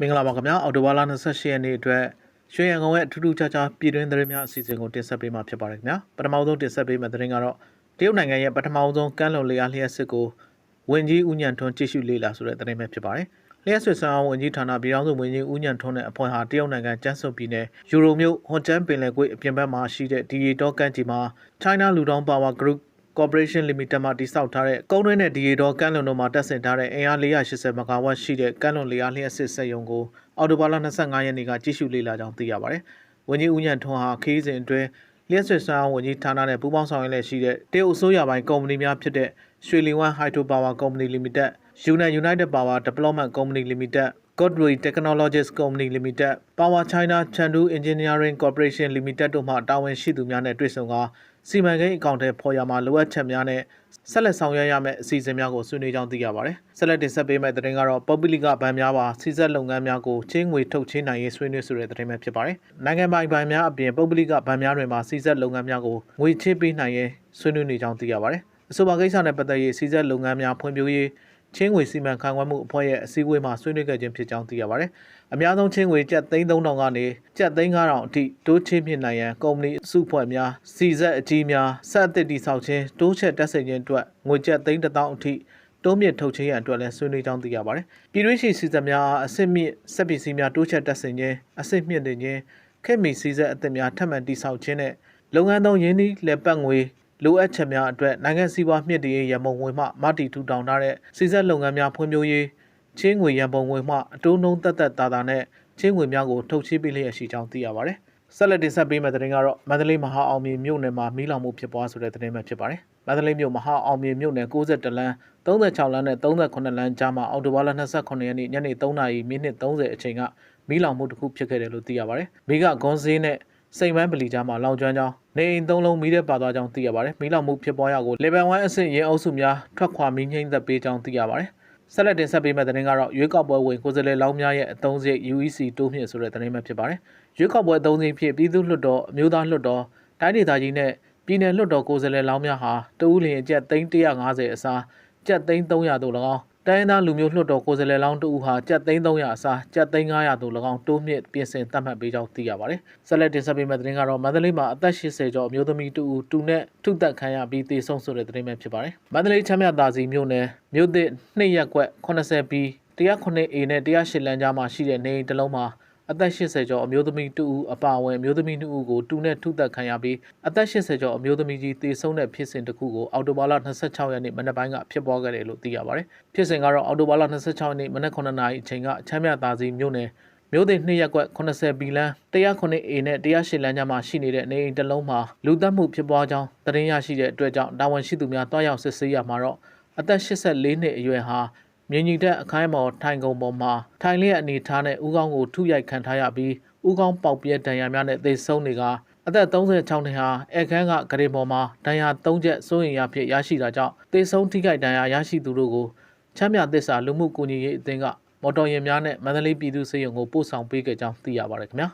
မင်္ဂလာပါခင်ဗျာအော်တိုဘာလ28ရက်နေ့အတွက်ရွှေရန်ကုန်ရဲ့အထူးထူးခြားခြားပြည်တွင်းသတင်းများအစီအစဉ်ကိုတင်ဆက်ပေးမှာဖြစ်ပါတယ်ခင်ဗျာပထမဆုံးတင်ဆက်ပေးမယ့်သတင်းကတော့တရုတ်နိုင်ငံရဲ့ပထမဆုံးကမ်းလွန်လေအားလျှက်စစ်ကိုဝင်ကြီးဦးညံထွန်းကြည့်ရှုလေ့လာဆိုတဲ့သတင်းပဲဖြစ်ပါတယ်လျှက်စစ်ဆန်းအောင်ဝင်ကြီးဌာနပြည်ထောင်စုဝင်ကြီးဦးညံထွန်းနဲ့အဖွဲ့ဟာတရုတ်နိုင်ငံကျန်းစုပ်ပြည်နယ်ယူရိုမြို့ဟွန်ကျန်းပင်လယ်ကွေ့အပြင်ဘက်မှာရှိတဲ့ဒီရီတော့ကန်ကြီးမှာ China Ludong Power Group Corporation Limited မှာတည်ဆောက်ထားတဲ့ကုန်းတွင်းနဲ့ဒီရီတော့ကမ်းလွန်တို့မှာတပ်ဆင်ထားတဲ့အင်အား480မဂါဝတ်ရှိတဲ့ကမ်းလွန်လေအားလျှက်စစ်စက်ရုံကိုအော်တိုဘာလ25ရက်နေ့ကကြည့်ရှုလေ့လာကြောင်းသိရပါတယ်။ဝန်ကြီးဦးညံထွန်းဟာခီးစဉ်အတွင်းလျှက်စစ်ဆောင်ဝန်ကြီးဌာနနဲ့ပူးပေါင်းဆောင်ရွက်လျက်ရှိတဲ့တရုတ်အစိုးရပိုင်းကုမ္ပဏီများဖြစ်တဲ့ရွှေလီဝမ်ဟိုက်ဒရိုပါဝါကုမ္ပဏီလီမိတက် United United Power Development Company Limited Godway Technologies Company Limited Power China Chengdu Engineering Corporation Limited တို့မှတာဝန်ရှိသူများနဲ့တွေ့ဆုံကာစီမံကိန်းအကောင့်ထဲပေါ်ရမှာလိုအပ်ချက်များနဲ့ဆက်လက်ဆောင်ရွက်ရမယ့်အစီအစဉ်များကိုဆွေးနွေးကြောင်းသိရပါတယ်။ဆက်လက်တင်ဆက်ပေးမယ့်သတင်းကတော့ပုပ္ပိလိကဗန်များပါစီစက်လုပ်ငန်းများကိုချင်းငွေထုတ်ချင်းနိုင်ရေးဆွေးနွေးဆိုတဲ့သတင်းပဲဖြစ်ပါတယ်။နိုင်ငံပိုင်ဗန်များအပြင်ပုပ္ပိလိကဗန်များတွင်မှစီစက်လုပ်ငန်းများကိုငွေချေးပေးနိုင်ရေးဆွေးနွေးနေကြောင်းသိရပါတယ်။အဆိုပါကိစ္စနဲ့ပတ်သက်ရေးစီစက်လုပ်ငန်းများဖွံ့ဖြိုးရေး ချင်းငွေစီမံခန့်ခွဲမှုအဖွဲ့ရဲ့အစည်းအဝေးမှာဆွေးနွေးခဲ့ခြင်းဖြစ်ကြောင်းသိရပါတယ်။အများဆုံးချင်းငွေကျပ်3000ကနေကျပ်3000အထိတိုးချေးမြင့်နိုင်ရန်ကုမ္ပဏီအစုအဖွဲ့များစီစက်အကြီးများဆက်အသစ်တိဆောက်ခြင်းတိုးချက်တက်ဆင်ခြင်းအတွက်ငွေကျပ်3000အထိတိုးမြင့်ထုတ်ခြင်းရန်အတွက်လည်းဆွေးနွေးကြောင်းသိရပါတယ်။ပြည်တွင်းရှိစီစက်များအစစ်မြင့်စက်ပစ္စည်းများတိုးချက်တက်ဆင်ခြင်းအစစ်မြင့်တင်ခြင်းခေတ်မီစီစက်အသစ်များထပ်မံတိဆောက်ခြင်းနဲ့လုပ်ငန်းသုံးရင်းနှီးလက်ပတ်ငွေ လိုအပ်ချက်များအတွက်နိုင်ငံစီးပွားမြင့်တင်ရေးရမုံငွေမှမတီထူထောင်ထားတဲ့စီစက်လုပ်ငန်းများဖွံ့ဖြိုးရေးချင်းငွေရန်ပုံငွေမှအတိုးနှုံးသက်သက်သာသာနဲ့ချင်းငွေများကိုထုတ်ချေးပေးလျက်ရှိကြောင်းသိရပါတယ်။ဆက်လက်တင်ဆက်ပေးမယ့်သတင်းကတော့မန္တလေးမဟာအောင်မြေမြို့နယ်မှာမီးလောင်မှုဖြစ်ပွားဆိုတဲ့သတင်းပဲဖြစ်ပါတယ်။မန္တလေးမြို့မဟာအောင်မြေမြို့နယ်62လမ်း36လမ်းနဲ့38လမ်းကြားမှာအော်တိုဘာလ29ရက်နေ့ညနေ3နာရီမိနစ်30အချိန်ကမီးလောင်မှုတစ်ခုဖြစ်ခဲ့တယ်လို့သိရပါတယ်။မိကဂွန်ဈေးနဲ့ စိန်ပန်းပလီကြားမှာလောင်ကျွမ်းကြောင်းနေအိမ်သုံးလုံးမီးတဲ့ပါသွားကြောင်းသိရပါတယ်။မီးလောင်မှုဖြစ်ပွားရာကို level 1အဆင့်ရင်အုပ်စုများထွက်ခွာမီးငိမ့်သက်ပေးကြောင်းသိရပါတယ်။ဆက်လက်တင်ဆက်ပေးမယ့်သတင်းကတော့ရွေးကောက်ပွဲဝင်ကိုယ်စားလှယ်လောင်းများရဲ့အသုံးစရိတ် UEC တိုးမြင့်ဆိုတဲ့သတင်းပဲဖြစ်ပါတယ်။ရွေးကောက်ပွဲအသုံးစရိတ်ဖြစ်ပြည်သူ့လွှတ်တော်အမျိုးသားလွှတ်တော်တိုင်းဒေသကြီးနဲ့ပြည်내လွှတ်တော်ကိုယ်စားလှယ်လောင်းများဟာတဦးလျင်အကျပ်350အစားကျပ်300တို့၎င်း တိုင်းရင်းသားလူမျိုးလွှတ်တော်ကိုယ်စားလှယ်လောင်းတဦးဟာကျပ်300အစားကျပ်300တို့၎င်းတိုးမြင့်ပြင်ဆင်သတ်မှတ်ပေးကြောင်းသိရပါတယ်။ဆက်လက်တင်ဆက်ပေးမယ့်သတင်းကတော့မန္တလေးမှာအသက်80ကျော်အမျိုးသမီးတဦးတူနဲ့ထုသက်ခံရပြီးသေဆုံးဆိုတဲ့သတင်းပဲဖြစ်ပါတယ်။မန္တလေးချမ်းမြသာစီမြို့နယ်မြို့သစ်2ရက်ကွက်80ပြီး109 A နဲ့108လမ်းကြားမှာရှိတဲ့နေအိမ်တစ်လုံးမှာ အသက်80ကျော်အမျိုးသမီး2ဦးအပါအဝင်အမျိုးသမီး2ဦးကိုတူနဲ့ထုသက်ခံရပြီးအသက်80ကျော်အမျိုးသမီးကြီးသေဆုံးတဲ့ဖြစ်စဉ်တစ်ခုကိုအော်တိုဘာလ26ရက်နေ့မနက်ပိုင်းကဖြစ်ပွားခဲ့တယ်လို့သိရပါတယ်။ဖြစ်စဉ်ကတော့အော်တိုဘာလ26ရက်နေ့မနက်9:00နာရီအချိန်ကချမ်းမြသာစီမြို့နယ်မြို့သိ2ရက်ကွက်80ဘီလန်း 109 A နဲ့108လမ်းကြားမှာရှိနေတဲ့နေအိမ်တစ်လုံးမှာလူသတ်မှုဖြစ်ပွားကြောင်းသတင်းရရှိတဲ့အတွက်ကြောင့်တာဝန်ရှိသူများတွားရောက်စစ်ဆေးရမှာတော့အသက်84နှစ်အရွယ်ဟာ မြင်းကြီးတက်အခိုင်မော်ထိုင်ကုန်ပေါ်မှာထိုင်လျက်အနေထားနဲ့ဥကောင်းကိုထုရိုက်ခံထားရပြီးဥကောင်းပေါက်ပြဲဒဏ်ရာများနဲ့သေဆုံးနေကအသက်36နှစ်ဟာအခန်းကဂရေပေါ်မှာဒဏ်ရာ3ချက်စိုးရင်ရဖြစ်ရရှိတာကြောင့်သေဆုံးထိခိုက်ဒဏ်ရာရရှိသူတို့ကိုချမ်းမြသစ္စာလူမှုကူညီရေးအသင်းကမော်တော်ယာဉ်များနဲ့မန္တလေးပြည်သူ့စေယုံကိုပို့ဆောင်ပေးခဲ့ကြောင်းသိရပါတယ်ခင်ဗျာ